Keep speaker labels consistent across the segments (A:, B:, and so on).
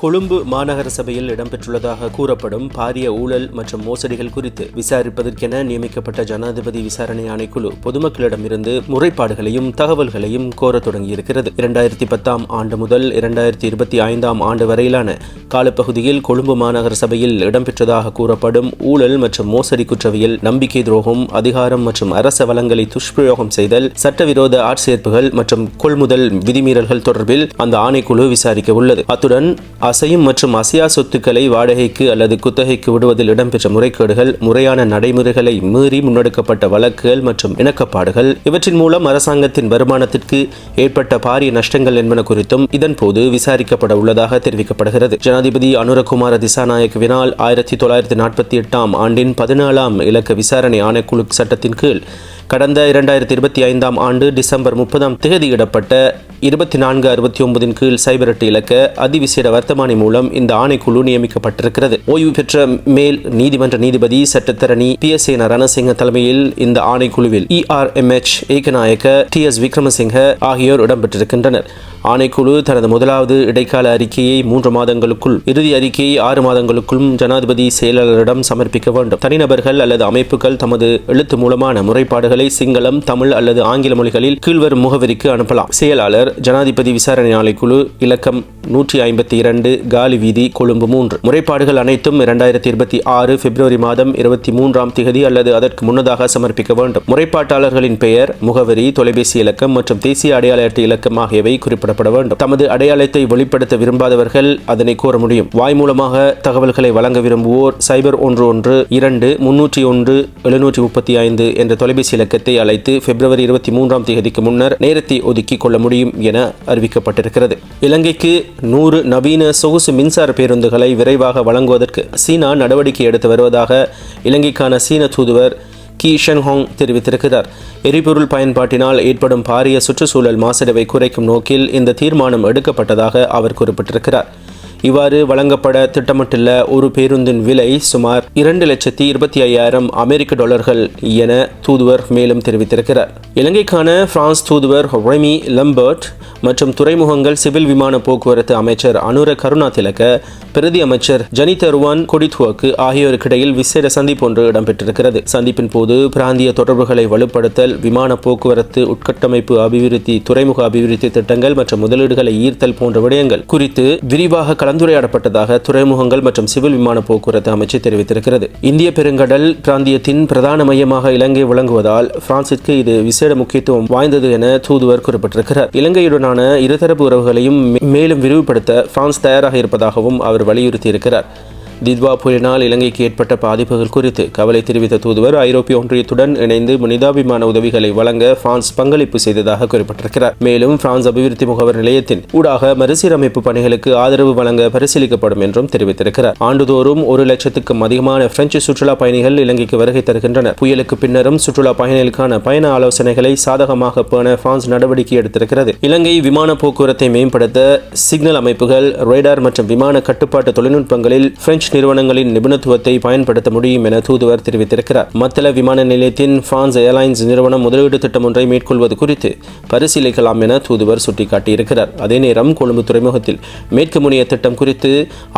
A: கொழும்பு மாநகர சபையில் இடம்பெற்றுள்ளதாக கூறப்படும் பாரிய ஊழல் மற்றும் மோசடிகள் குறித்து விசாரிப்பதற்கென நியமிக்கப்பட்ட ஜனாதிபதி விசாரணை ஆணைக்குழு பொதுமக்களிடமிருந்து முறைப்பாடுகளையும் தகவல்களையும் கோரத் தொடங்கியிருக்கிறது. இரண்டாயிரத்தி பத்தாம் ஆண்டு முதல் இரண்டாயிரத்தி இருபத்தி ஐந்தாம் ஆண்டு வரையிலான காலப்பகுதியில் கொழும்பு மாநகர சபையில் இடம்பெற்றதாக கூறப்படும் ஊழல் மற்றும் மோசடி குற்றவியல் நம்பிக்கை துரோகம் அதிகாரம் மற்றும் அரச வளங்களை துஷ்பிரயோகம் செய்தல் சட்டவிரோத ஆட்சேர்ப்புகள் மற்றும் கொள்முதல் விதிமீறல்கள் தொடர்பில் அந்த ஆணைக்குழு விசாரிக்க உள்ளது அத்துடன் அசையும் மற்றும் அசையா சொத்துக்களை வாடகைக்கு அல்லது குத்தகைக்கு விடுவதில் இடம்பெற்ற முறைகேடுகள் முறையான நடைமுறைகளை மீறி முன்னெடுக்கப்பட்ட வழக்குகள் மற்றும் இணக்கப்பாடுகள் இவற்றின் மூலம் அரசாங்கத்தின் வருமானத்திற்கு ஏற்பட்ட பாரிய நஷ்டங்கள் என்பன குறித்தும் இதன்போது விசாரிக்கப்பட உள்ளதாக தெரிவிக்கப்படுகிறது. ஜனாதிபதி அனுரகுமார திசாநாயக்கவினால் ஆயிரத்தி தொள்ளாயிரத்தி நாற்பத்தி எட்டாம் ஆண்டின் பதினாலாம் இலக்க விசாரணை ஆணைக்குழு சட்டத்தின் கீழ் கடந்த இரண்டாயிரத்தி இருபத்தி ஐந்தாம் ஆண்டு டிசம்பர் முப்பதாம் தேதியிடப்பட்ட இருபத்தி நான்கு அறுபத்தி ஒன்பதின் கீழ் சைபர் எட்டு இலக்க அதிவிசேட வர்த்தமானி மூலம் இந்த ஆணைக்குழு நியமிக்கப்பட்டிருக்கிறது. ஓய்வு பெற்ற மேல் நீதிமன்ற நீதிபதி சட்டத்தரணி பி எஸ் ஏ ரணசிங்க தலைமையில் இந்த ஆணைக்குழுவில் ERMH Ekanayake D S Wickramasinghe ஆகியோர் இடம்பெற்றிருக்கின்றனர். ஆணைக்குழு தனது முதலாவது இடைக்கால அறிக்கையை மூன்று மாதங்களுக்குள் இறுதி அறிக்கையை ஆறு மாதங்களுக்குள் ஜனாதிபதி செயலாளரிடம் சமர்ப்பிக்க வேண்டும். தனிநபர்கள் அல்லது அமைப்புகள் தமது எழுத்து மூலமான முறைப்பாடுகளை சிங்களம் தமிழ் அல்லது ஆங்கில மொழிகளில் கீழ்வரும் முகவரிக்கு அனுப்பலாம். செயலாளர் ஜனாதிபதி விசாரணை ஆணைக்குழு இலக்கம் நூற்றி ஐம்பத்தி இரண்டு காலி வீதி கொழும்பு மூன்று. முறைப்பாடுகள் அனைத்தும் இரண்டாயிரத்தி இருபத்தி ஆறு பிப்ரவரி மாதம் இருபத்தி மூன்றாம் திகதி அல்லது அதற்கு முன்னதாக சமர்ப்பிக்க வேண்டும். முறைப்பாட்டாளர்களின் பெயர் முகவரி தொலைபேசி இலக்கம் மற்றும் தேசிய அடையாள அட்டை இலக்கம் ஆகியவை குறிப்பிடப்பட வேண்டும். தமது அடையாளத்தை வெளிப்படுத்த விரும்பாதவர்கள் அதனை கோர முடியும். வாய் மூலமாக தகவல்களை வழங்க விரும்புவோர் சைபர் ஒன்று ஒன்று இரண்டு முன்னூற்றி ஒன்று எழுநூற்றி முப்பத்தி ஐந்து என்ற தொலைபேசி இயக்கத்தை அழைத்து பிப்ரவரி இருபத்தி மூன்றாம் தேதிக்கு முன்னர் நேரத்தை ஒதுக்கிக் கொள்ள முடியும் என அறிவிக்கப்பட்டிருக்கிறது. இலங்கைக்கு நூறு நவீன சொகுசு மின்சார பேருந்துகளை விரைவாக வழங்குவதற்கு சீனா நடவடிக்கை எடுத்து வருவதாக இலங்கைக்கான சீன தூதுவர் கி ஷென்ஹாங் தெரிவித்திருக்கிறார். எரிபொருள் பயன்பாட்டினால் ஏற்படும் பாரிய சுற்றுச்சூழல் மாசடைவை குறைக்கும் நோக்கில் இந்த தீர்மானம் எடுக்கப்பட்டதாக அவர் குறிப்பிட்டிருக்கிறார். இவ்வாறு வழங்கப்பட திட்டமிட்டுள்ள ஒரு பேருந்தின் விலை சுமார் இரண்டு லட்சத்தி இருபத்தி ஐயாயிரம் அமெரிக்க டாலர்கள் என தூதுவர் மேலும் தெரிவித்திருக்கிறார். இலங்கைக்கான பிரான்ஸ் தூதுவர் ரெமி லம்பர்ட் மற்றும் துறைமுகங்கள் சிவில் விமான போக்குவரத்து அமைச்சர் அனுர கருணா திலக பிரதி அமைச்சர் ஜனித ருவான் கொடித்துவக்கு ஆகியோருக்கிடையில் விசேட சந்திப்பு ஒன்று இடம்பெற்றிருக்கிறது. சந்திப்பின் போது பிராந்திய தொடர்புகளை வலுப்படுத்தல் விமான போக்குவரத்து உட்கட்டமைப்பு அபிவிருத்தி துறைமுக அபிவிருத்தி திட்டங்கள் மற்றும் முதலீடுகளை ஈர்த்தல் போன்ற விடயங்கள் குறித்து விரிவாக கலந்துரையாடப்பட்டதாக துறைமுகங்கள் மற்றும் சிவில் விமான போக்குவரத்து அமைச்சு தெரிவித்திருக்கிறது. இந்திய பெருங்கடல் பிராந்தியத்தின் பிரதான மையமாக இலங்கை விளங்குவதால் பிரான்சிற்கு இது விசேட முக்கியத்துவம் வாய்ந்தது என தூதுவர் குறிப்பிட்டிருக்கிறார். இலங்கையுடனான இருதரப்பு உறவுகளையும் மேலும் விரிவுபடுத்த பிரான்ஸ் தயாராக இருப்பதாகவும் அவர் வலியுறுத்தியிருக்கிறார். தித்வா புயலினால் இலங்கைக்கு ஏற்பட்ட பாதிப்புகள் குறித்து கவலை தெரிவித்த தூதுவர் ஐரோப்பிய ஒன்றியத்துடன் இணைந்து மனிதாபிமான உதவிகளை வழங்க பிரான்ஸ் பங்களிப்பு செய்ததாக குறிப்பிட்டிருக்கிறார். மேலும் பிரான்ஸ் அபிவிருத்தி முகவர் நிலையத்தின் ஊடாக மறுசீரமைப்பு பணிகளுக்கு ஆதரவு வழங்க பரிசீலிக்கப்படும் என்றும் தெரிவித்திருக்கிறார். ஆண்டுதோறும் ஒரு லட்சத்துக்கும் அதிகமான பிரெஞ்சு சுற்றுலா பயணிகள் இலங்கைக்கு வருகை தருகின்றனர். புயலுக்கு பின்னரும் சுற்றுலா பயணிகளுக்கான பயண ஆலோசனைகளை சாதகமாக பேண பிரான்ஸ் நடவடிக்கை எடுத்திருக்கிறது. இலங்கை விமான போக்குவரத்தை மேம்படுத்த சிக்னல் அமைப்புகள் ரேடார் மற்றும் விமான கட்டுப்பாட்டு தொழில்நுட்பங்களில் பிரெஞ்சு நிறுவனங்களின் நிபுணத்துவத்தை பயன்படுத்த முடியும் என தூதுவர் தெரிவித்திருக்கிறார். மத்தள விமான நிலையத்தின் பிரான்ஸ் ஏர்லைன்ஸ் நிறுவனம் முதலீடு திட்டம் ஒன்றை மேற்கொள்வது குறித்து பரிசீலிக்கலாம் என தூதுவர் சுட்டிக்காட்டியிருக்கிறார். அதே நேரம் கொழும்பு துறைமுகத்தில் மேற்கு முனைய திட்டம் குறித்து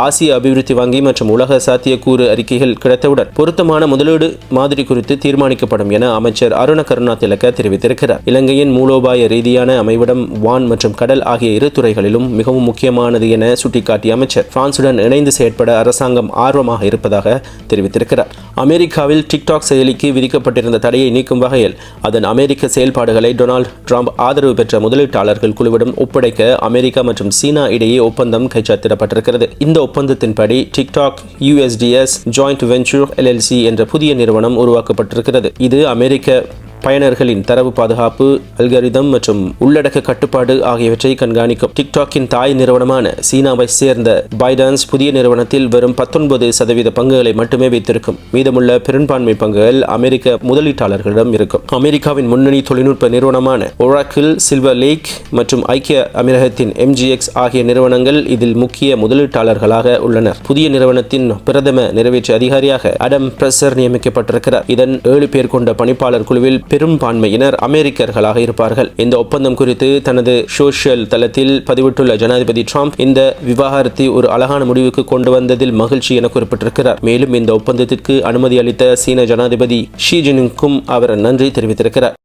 A: ஆசிய அபிவிருத்தி வங்கி மற்றும் உலக சாத்தியக்கூறு அறிக்கைகள் கிடைத்தவுடன் பொருத்தமான முதலீடு மாதிரி குறித்து தீர்மானிக்கப்படும் என அமைச்சர் அருண கருணா திலக்க தெரிவித்திருக்கிறார். இலங்கையின் மூலோபாய ரீதியான அமைவிடம் வான் மற்றும் கடல் ஆகிய இரு துறைகளிலும் மிகவும் முக்கியமானது என சுட்டிக்காட்டிய அமைச்சர். பிரான்சுடன் இணைந்து செயற்பட அரசாங்கம் ஆர்வமாக இருப்பதாக தெரிவித்திருக்கிறார். அமெரிக்காவில் டிக்டாக் செயலிக்கு விதிக்கப்பட்டிருந்த தடையை நீக்கும் வகையில் அதன் அமெரிக்க செயல்பாடுகளை டொனால்டு ட்ரம்ப் ஆதரவு பெற்ற முதலீட்டாளர்கள் குழுவிடம் ஒப்படைக்க அமெரிக்கா மற்றும் சீனா இடையே ஒப்பந்தம் கைச்சாத்திடப்பட்டிருக்கிறது. இந்த ஒப்பந்தத்தின்படி TikTok USDS joint venture LLC என்ற புதிய நிறுவனம் உருவாக்கப்பட்டிருக்கிறது. இது அமெரிக்க பயனர்களின் தரவு பாதுகாப்பு அல்கரிதம் மற்றும் உள்ளடக்க கட்டுப்பாடு ஆகியவற்றை கண்காணிக்கும் டிக்டாக்கின் தாய் நிறுவனமான சீனாவை சேர்ந்த பைடான்ஸ் புதிய நிறுவனத்தில் வெறும் பத்தொன்பது சதவீத பங்குகளை மட்டுமே வைத்திருக்கும். மீதமுள்ள பெரும்பான்மை பங்குகள் அமெரிக்க முதலீட்டாளர்களிடம் இருக்கும். அமெரிக்காவின் முன்னணி தொழில்நுட்ப நிறுவனமான ஒராக்கில் சில்வர் லேக் மற்றும் ஐக்கிய அமீரகத்தின் எம்ஜிஎக்ஸ் ஆகிய நிறுவனங்கள் இதில் முக்கிய முதலீட்டாளர்களாக உள்ளனர். புதிய நிறுவனத்தின் பிரதம நிறைவேற்று அதிகாரியாக அடம் பிரசர் நியமிக்கப்பட்டிருக்கிறார். இதன் ஏழு பேர் கொண்ட பணிப்பாளர் குழுவில் பெரும்பான்மையினர் அமெரிக்கர்களாக இருப்பார்கள். இந்த ஒப்பந்தம் குறித்து தனது சோஷியல் தளத்தில் பதிவிட்டுள்ள ஜனாதிபதி ட்ரம்ப் இந்த விவாகரத்தை ஒரு அழகான முடிவுக்கு கொண்டு வந்ததில் மகிழ்ச்சி என குறிப்பிட்டிருக்கிறார். மேலும் இந்த ஒப்பந்தத்திற்கு அனுமதி அளித்த சீன ஜனாதிபதி ஷி ஜினுக்கும் அவர் நன்றி தெரிவித்திருக்கிறார்.